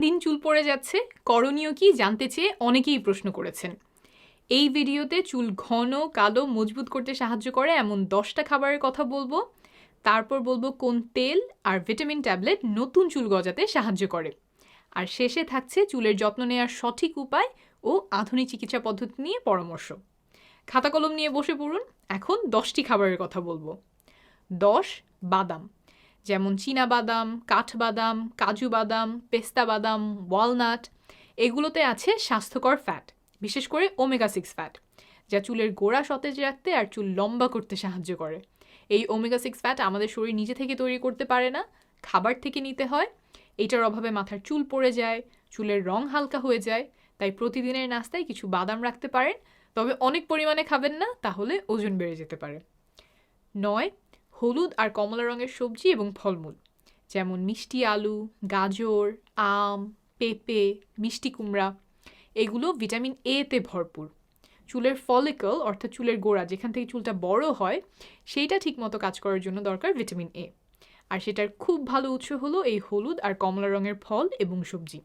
দিন চুল পড়ে যাচ্ছে। করণীয় কি জানতে চেয়ে অনেকেই প্রশ্ন করেছেন। এই ভিডিওতে চুল ঘন, কালো, মজবুত করতে সাহায্য করে এমন দশটা খাবারের কথা বলব। তারপর বলব কোন তেল আর ভিটামিন ট্যাবলেট নতুন চুল গজাতে সাহায্য করে। আর শেষে থাকছে চুলের যত্ন নেওয়ার সঠিক উপায় ও আধুনিক চিকিৎসা পদ্ধতি নিয়ে পরামর্শ। খাতা কলম নিয়ে বসে পড়ুন। এখন দশটি খাবারের কথা বলব। দশ, বাদাম। যেমন বাদাম কাঠবাদাম কাজু বাদাম পেস্তা বাদাম ওয়ালনাট, এগুলোতে আছে স্বাস্থ্যকর ফ্যাট বিশেষ করে ওমেগা সিক্স ফ্যাট যা চুলের গোড়া সতেজ রাখতে আর চুল লম্বা করতে সাহায্য করে। এই ওমেগা সিক্স ফ্যাট আমাদের শরীর নিজে থেকে তৈরি করতে পারে না, খাবার থেকে নিতে হয়, এটার অভাবে মাথার চুল পড়ে যায়, চুলের রং হালকা হয়ে যায়, তাই প্রতিদিনের নাস্তায় কিছু বাদাম রাখতে পারেন, তবে অনেক পরিমাণে খাবেন না, তাহলে ওজন বেড়ে যেতে পারে। নয় হলুদ আর কমলা রঙের সবজি এবং ফলমূল। যেমন মিষ্টি আলু, গাজর, আম, পেঁপে, মিষ্টি কুমড়া। এগুলো ভিটামিন এ তে ভরপুর। চুলের ফলিকল অর্থাৎ চুলের গোড়া, যেখান থেকে চুলটা বড় হয়, সেইটা ঠিকমতো কাজ করার জন্য দরকার ভিটামিন এ আর সেটার খুব ভালো উৎস হলো এই হলুদ আর কমলা রঙের ফল এবং সবজি।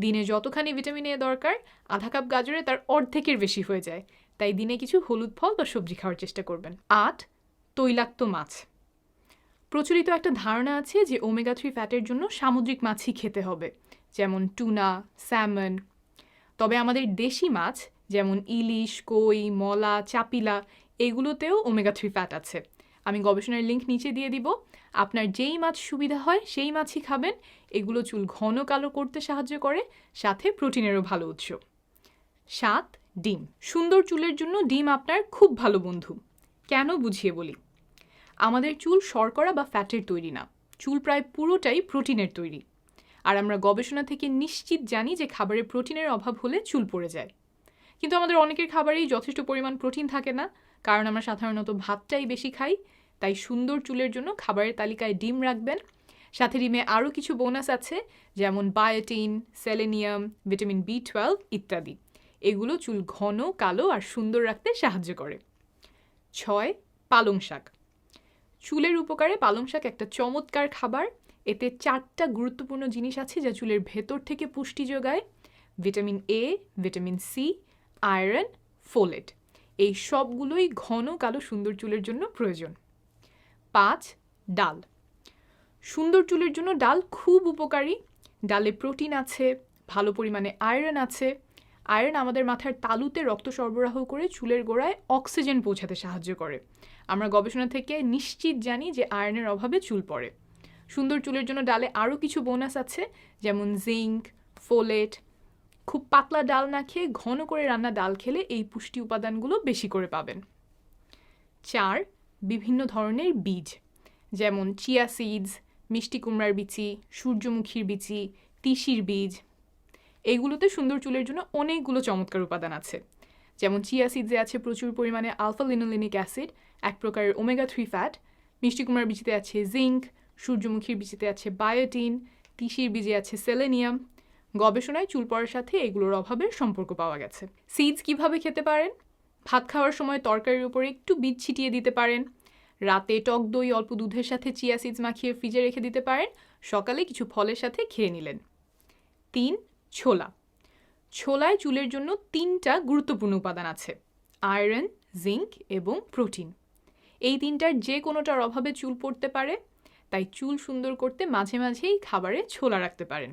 দিনে যতখানি ভিটামিন এ দরকার, আধা কাপ গাজরে তার অর্ধেকের বেশি হয়ে যায়। তাই দিনে কিছু হলুদ ফল বা সবজি খাওয়ার চেষ্টা করবেন। আট তৈলাক্ত মাছ। প্রচলিত একটা ধারণা আছে যে ওমেগা থ্রি ফ্যাটের জন্য সামুদ্রিক মাছই খেতে হবে, যেমন টুনা স্যামন তবে আমাদের দেশি মাছ, যেমন ইলিশ, কই, মলা, চাপিলা, এগুলোতেও ওমেগা থ্রি ফ্যাট আছে। আমি গবেষণার লিঙ্ক নিচে দিয়ে দিব। আপনার যেই মাছ সুবিধা হয়, সেই মাছই খাবেন। এগুলো চুল ঘন কালো করতে সাহায্য করে, সাথে প্রোটিনেরও ভালো উৎস। সাত, ডিম। সুন্দর চুলের জন্য ডিম আপনার খুব ভালো বন্ধু। কেন বুঝিয়ে বলি? আমাদের চুল শর্করা বা ফ্যাটের তৈরি না। চুল প্রায় পুরোটাই প্রোটিনের তৈরি। আর আমরা গবেষণা থেকে নিশ্চিত জানি যে খাবারে প্রোটিনের অভাব হলে চুল পড়ে যায়। কিন্তু আমাদের অনেকের খাবারেই যথেষ্ট পরিমাণ প্রোটিন থাকে না, কারণ আমরা সাধারণত ভাতটাই বেশি খাই, তাই সুন্দর চুলের জন্য খাবারের তালিকায় ডিম রাখবেন। সাথে ডিমে আরও কিছু বোনাস আছে, যেমন biotin, selenium, vitamin B twelve ইত্যাদি। এগুলো চুল ঘন, কালো আর সুন্দর রাখতে সাহায্য করে। ছয়, পালং শাক। চুলের উপকারে পালং শাক একটা চমৎকার খাবার। এতে চারটা গুরুত্বপূর্ণ জিনিস আছে যা চুলের ভেতর থেকে পুষ্টি যোগায়। Vitamin A vitamin C iron, folate. এই সবগুলোই ঘন কালো সুন্দর চুলের জন্য প্রয়োজন। পাঁচ, ডাল। সুন্দর চুলের জন্য ডাল খুব উপকারী। ডালে প্রোটিন আছে, ভালো পরিমাণে আয়রন আছে। আয়রন আমাদের মাথার তালুতে রক্ত সরবরাহ করে চুলের গোড়ায় অক্সিজেন পৌঁছাতে সাহায্য করে। আমরা গবেষণা থেকে নিশ্চিত জানি যে আয়রনের অভাবে চুল পড়ে। সুন্দর চুলের জন্য ডালে আরও কিছু বোনাস আছে, যেমন জিঙ্ক, ফোলেট। খুব পাতলা ডাল না খেয়ে ঘন করে রান্না ডাল খেলে এই পুষ্টি উপাদানগুলো বেশি করে পাবেন। চার, বিভিন্ন ধরনের বীজ, যেমন চিয়া সিডস, মিষ্টি কুমড়ার বিচি, সূর্যমুখীর বিচি, তিসির বীজ। এগুলোতে সুন্দর চুলের জন্য অনেকগুলো চমৎকার উপাদান আছে। যেমন চিয়া সিডসে আছে প্রচুর পরিমাণে আলফা লিনোলিনিক অ্যাসিড এক প্রকারের ওমেগা থ্রি ফ্যাট মিষ্টি কুমড়ার বীজতে আছে জিঙ্ক সূর্যমুখীর বীজতে আছে বায়োটিন তিসির বীজে আছে সেলেনিয়াম গবেষণায় চুল পড়ার সাথে এগুলোর অভাবের সম্পর্ক পাওয়া গেছে। সিডস কীভাবে খেতে পারেন? ভাত খাওয়ার সময় তরকারির উপরে একটু বীজ ছিটিয়ে দিতে পারেন। রাতে টক দই, অল্প দুধের সাথে চিয়া সিডস মাখিয়ে ফ্রিজে রেখে দিতে পারেন। সকালে কিছু ফলের সাথে খেয়ে নিলেন। তিন, ছোলা। ছোলায় চুলের জন্য তিনটা গুরুত্বপূর্ণ উপাদান আছে আয়রন জিঙ্ক এবং প্রোটিন এই তিনটার যে কোনোটার অভাবে চুল পড়তে পারে, তাই চুল সুন্দর করতে মাঝে মাঝেই খাবারে ছোলা রাখতে পারেন।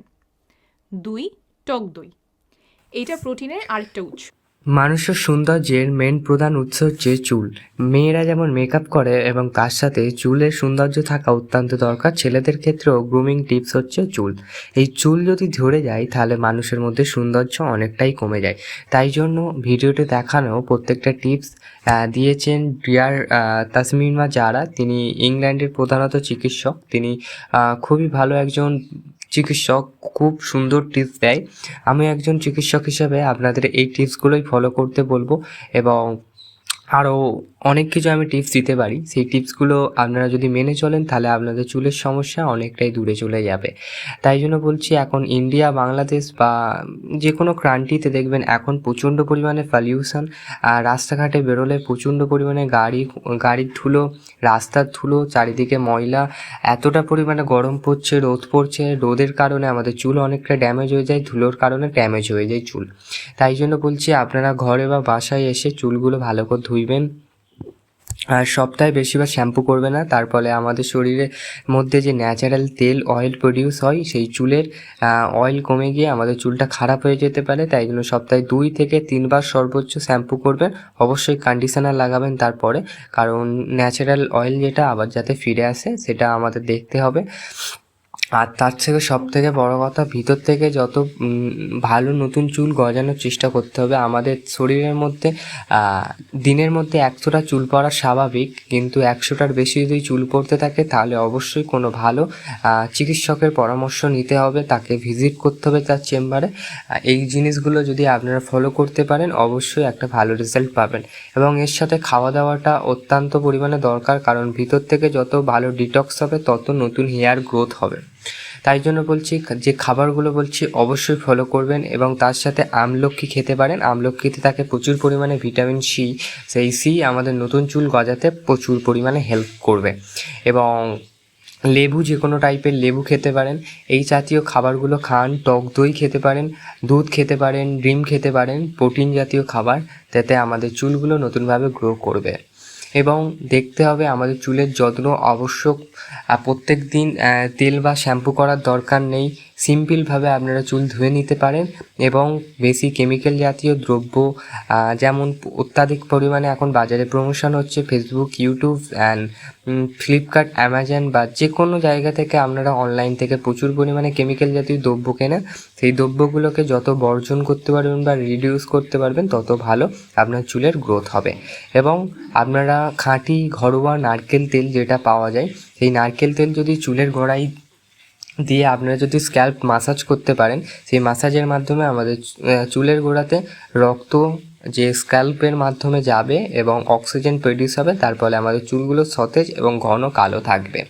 দুই, টক দই। এটা প্রোটিনের আরেকটা উৎস। মানুষের সৌন্দর্যের মেন প্রধান উৎস হচ্ছে চুল। মেয়েরা যেমন মেকআপ করে এবং তার সাথে চুলের সৌন্দর্য থাকা অত্যন্ত দরকার, ছেলেদের ক্ষেত্রেও গ্রুমিং টিপস হচ্ছে চুল। এই চুল যদি ঝরে যায়, তাহলে মানুষের মধ্যে সৌন্দর্য অনেকটাই কমে যায়। তাই জন্য ভিডিওতে দেখানো প্রত্যেকটা টিপস দিয়েছেন ডিয়ার তাসমিমা যারা তিনি ইংল্যান্ডের প্রধানত চিকিৎসক। তিনি খুবই ভালো একজন চিকিৎসক খুব সুন্দর টিপস দেয়। আমি একজন চিকিৎসক হিসাবে আপনাদের এই টিপসগুলোই ফলো করতে বলব এবং আরও অনেক কিছু আমি টিপস দিতে পারি। সেই টিপসগুলো আপনারা যদি মেনে চলেন, তাহলে আপনাদের চুলের সমস্যা অনেকটাই দূরে চলে যাবে। তাই জন্য বলছি, এখন ইন্ডিয়া বাংলাদেশ বা যে কোনো ক্রান্তিতে দেখবেন, এখন প্রচণ্ড পরিমাণে পলিউশন আর রাস্তাঘাটে বেরোলে প্রচণ্ড পরিমাণে গাড়ি, গাড়ির ধুলো, রাস্তার ধুলো, চারিদিকে ময়লা, এতটা পরিমাণে গরম পড়ছে, রোদ পড়ছে, রোদের কারণে আমাদের চুল অনেকটা ড্যামেজ হয়ে যায়, ধুলোর কারণে ড্যামেজ হয়ে যায় চুল। তাই জন্য বলছি, আপনারা ঘরে বা বাসায় এসে চুলগুলো ভালো করে ধুইবেন। আর সপ্তাহে বেশিরভাগ শ্যাম্পু করবে না। তার ফলে আমাদের শরীরের মধ্যে যে ন্যাচারাল তেল অয়েল প্রডিউস হয়, সেই চুলের অয়েল কমে গিয়ে আমাদের চুলটা খারাপ হয়ে যেতে পারে। তাই জন্য সপ্তাহে দুই থেকে তিনবার সর্বোচ্চ শ্যাম্পু করবেন। অবশ্যই কন্ডিশনার লাগাবেন তারপরে। কারণ ন্যাচারাল অয়েল যেটা আবার যাতে ফিরে আসে, সেটা আমাদের দেখতে হবে। আর তার থেকে সব থেকে বড় কথা ভিতর থেকে যত ভালো নতুন চুল গজানোর চেষ্টা করতে হবে। আমাদের শরীরের মধ্যে দিনের মধ্যে একশোটা চুল পড়া স্বাভাবিক, কিন্তু একশোটার বেশি যদি চুল পড়তে থাকে, তাহলে অবশ্যই কোনো ভালো চিকিৎসকের পরামর্শ নিতে হবে, তাকে ভিজিট করতে হবে তার চেম্বারে। এই জিনিসগুলো যদি আপনারা ফলো করতে পারেন, অবশ্যই একটা ভালো রেজাল্ট পাবেন। এবং এর সাথে খাওয়া দাওয়াটা অত্যন্ত পরিমাণে দরকার, কারণ ভিতর থেকে যত ভালো ডিটক্স হবে, তত নতুন হেয়ার গ্রোথ হবে। তাই জন্য বলছি, যে খাবারগুলো বলছি অবশ্যই ফলো করবেন এবং তার সাথে আমলক্ষী খেতে পারেন। আমলক্ষীতে থাকে প্রচুর পরিমাণে ভিটামিন সি সেই সি আমাদের নতুন চুল গজাতে প্রচুর পরিমাণে হেল্প করবে। এবং লেবু যে কোনো টাইপের লেবু খেতে পারেন, এই জাতীয় খাবারগুলো খান, টক দই খেতে পারেন, দুধ খেতে পারেন, ডিম খেতে পারেন, প্রোটিন জাতীয় খাবার, তাতে আমাদের চুলগুলো নতুনভাবে গ্রো করবে। এবং দেখতে হবে আমাদের চুলের যত্ন আবশ্যক। প্রত্যেক দিন তেল বা শ্যাম্পু করার দরকার নেই। সিম্পলভাবে আপনারা চুল ধুয়ে নিতে পারেন এবং বেশি কেমিক্যাল জাতীয় দ্রব্য যেমন অত্যাধিক পরিমাণে এখন বাজারে প্রমোশন হচ্ছে Facebook YouTube and Flipkart Amazon বা যে কোনো জায়গা থেকে আপনারা অনলাইন থেকে প্রচুর পরিমাণে কেমিক্যাল জাতীয় দ্রব্য কেনেন, সেই দ্রব্যগুলোকে যত বর্জন করতে পারবেন বা রিডিউস করতে পারবেন, তত ভালো আপনার চুলের গ্রোথ হবে। এবং আপনারা খাঁটি ঘরোয়া নারকেল তেল যেটা পাওয়া যায়, সেই নারকেল তেল যদি চুলের গোড়ায় দিয়ে আপনারা যদি স্ক্যাল্প মাসাজ করতে পারেন, সেই মাসাজের মাধ্যমে আমাদের চুলের গোড়াতে রক্ত যে স্ক্যাল্পের মাধ্যমে যাবে এবং অক্সিজেন প্রডিউস হবে, তার ফলে আমাদের চুলগুলো সতেজ এবং ঘন কালো থাকবে।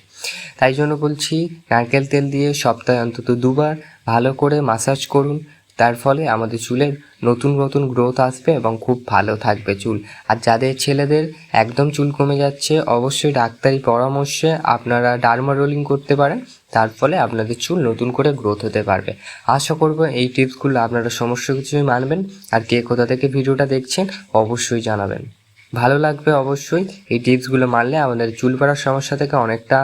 তাই জন্য বলছি, নারকেল তেল দিয়ে সপ্তাহে অন্তত দুবার ভালো করে মাসাজ করুন। তার ফলে আমাদের চুলের নতুন নতুন গ্রোথ আসবে এবং খুব ভালো থাকবে চুল। আর যাদের ছেলেদের একদম চুল কমে যাচ্ছে, অবশ্যই ডাক্তারি পরামর্শে আপনারা ডার্মা রোলিং করতে পারেন। তার ফলে আপনাদের চুল নতুন করে গ্রোথ হতে পারবে। আশা করব এই টিপসগুলো আপনারা সমস্ত কিছুই মানবেন। আর কে কোথা থেকে ভিডিওটা দেখছেন, অবশ্যই জানাবেন। ভালো লাগবে অবশ্যই এই টিপসগুলো মানলে আমাদের চুল পড়ার সমস্যা থেকে অনেকটা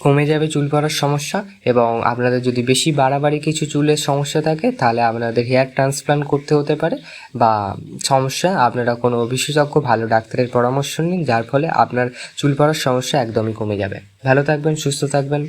কমে যাবে চুল পড়ার সমস্যা এবং আপনাদের যদি বেশি বাড়াবাড়ি কিছু চুলের সমস্যা থাকে, তাহলে আপনাদের হেয়ার ট্রান্সপ্লান্ট করতে হতে পারে বা সমস্যা, আপনারা কোনো বিশেষজ্ঞ, ভালো ডাক্তারের পরামর্শ নিন, যার ফলে আপনার চুল পড়ার সমস্যা একদমই কমে যাবে। ভালো থাকবেন, সুস্থ থাকবেন।